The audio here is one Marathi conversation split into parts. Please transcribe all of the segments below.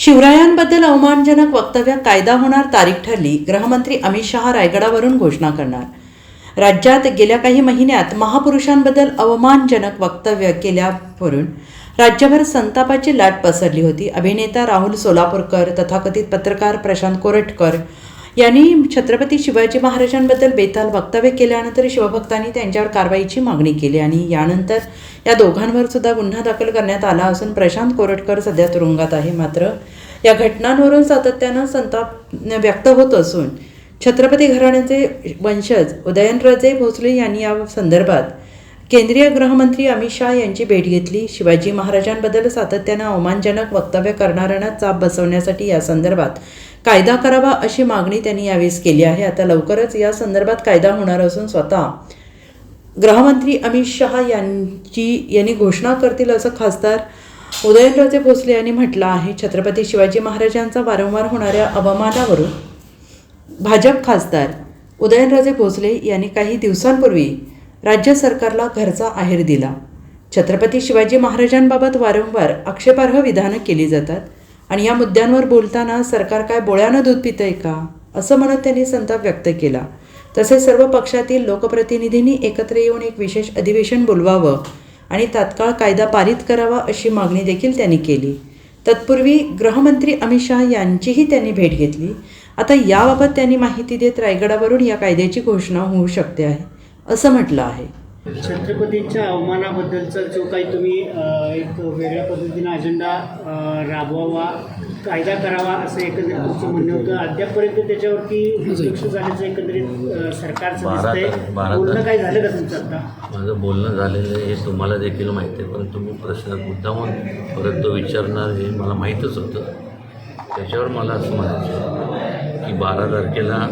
शिवरायांबद्दल अवमानजनक वक्तव्य कायदा होणार तारीख ठरली गृहमंत्री अमित शहा रायगडावरून घोषणा करणार. राज्यात गेल्या काही महिन्यात महापुरुषांबद्दल अवमानजनक वक्तव्य केल्यावरून राज्यभर संतापाची लाट पसरली होती. अभिनेता राहुल सोलापूरकर तथाकथित पत्रकार प्रशांत कोरटकर यांनी छत्रपती शिवाजी महाराजांबद्दल बेताल वक्तव्य केल्यानंतर शिवभक्तांनी त्यांच्यावर कारवाईची मागणी केली आणि यानंतर या दोघांवर सुद्धा गुन्हा दाखल करण्यात आला असून प्रशांत कोरटकर सध्या तुरुंगात आहे. मात्र या घटनांवरून सातत्यानं संताप व्यक्त होत असून छत्रपती घराण्याचे वंशज उदयनराजे भोसले यांनी या संदर्भात केंद्रीय गृहमंत्री अमित शहा यांची भेट घेतली. शिवाजी महाराजांबद्दल सातत्यानं अवमानजनक वक्तव्य करणाऱ्यांना चाप बसवण्यासाठी या संदर्भात कायदा करावा अशी मागणी त्यांनी यावेळेस केली आहे. आता लवकरच या संदर्भात कायदा होणार असून स्वतः गृहमंत्री अमित शहा यांची यांनी घोषणा करतील असं खासदार उदयनराजे भोसले यांनी म्हटलं आहे. छत्रपती शिवाजी महाराजांचा वारंवार होणाऱ्या अवमानावरून भाजप खासदार उदयनराजे भोसले यांनी काही दिवसांपूर्वी राज्य सरकारला घरचा आहेर दिला. छत्रपती शिवाजी महाराजांबाबत वारंवार आक्षेपार्ह विधानं केली जातात. आणि या मुद्द्यांवर बोलताना सरकार काय बोळ्यानं दूध पितंय का? असं म्हणत त्यांनी संताप व्यक्त केला. तसेच सर्व पक्षातील लोकप्रतिनिधींनी एकत्र येऊन एक विशेष अधिवेशन बोलवावं आणि तात्काळ कायदा पारित करावा अशी मागणी देखील त्यांनी केली. तत्पूर्वी गृहमंत्री अमित शहा यांचीही त्यांनी भेट घेतली. आता याबाबत त्यांनी माहिती देत रायगडावरून या कायद्याची घोषणा होऊ शकते आहे. असं म्हटलं आहे. छत्रपतींच्या अवमानाबद्दलचा जो काही तुम्ही एक वेगळ्या पद्धतीनं अजेंडा राबवावा कायदा करावा असं एकंदरीत तुमचं म्हणणं होतं. अद्यापपर्यंत त्याच्यावरती दुर्लक्ष झाल्याचं एकंदरीत सरकारचं बारा दिसतंय. तास- बारा बोलणं तास. काय झालं का तुमचं आता? माझं बोलणं झालेलं आहे हे तुम्हाला देखील माहिती आहे पण तुम्ही प्रश्न मुद्दामून परत तो विचारणार हे मला माहीतच होतं. त्याच्यावर मला असं म्हणायचं की बारा तारखेला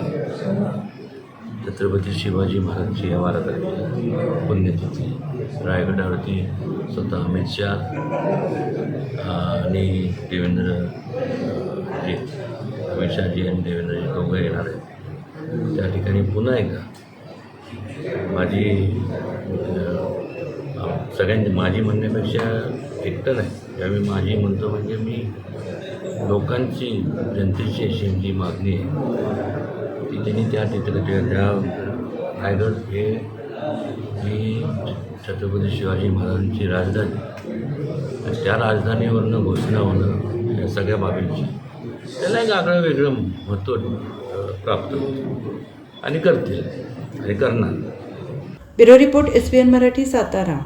छत्रपती शिवाजी महाराजांची या बारा तारखेला पुण्यतिथी. रायगडावरती स्वतः अमित शहा आणि देवेंद्र जी अमित शहाजी आणि देवेंद्रजी दोघं येणार आहेत. त्या ठिकाणी पुन्हा एकदा माझी सगळ्यांची माझी म्हणण्यापेक्षा एकटं नाही. त्यावेळी माझी म्हणतो म्हणजे मी लोकांची जनतेची अशी जी मागणी आहे. ती त्यांनी त्या ठिकाणी त्या रायगड हे ही छत्रपती शिवाजी महाराजांची राजधानी त्या राजधानीवरनं घोषणा होणं या सगळ्या बाबींची त्याला एक आगळं वेगळं महत्त्व प्राप्त होतं आणि करतील आणि करणार. Bureau report S B N Marathi Satara.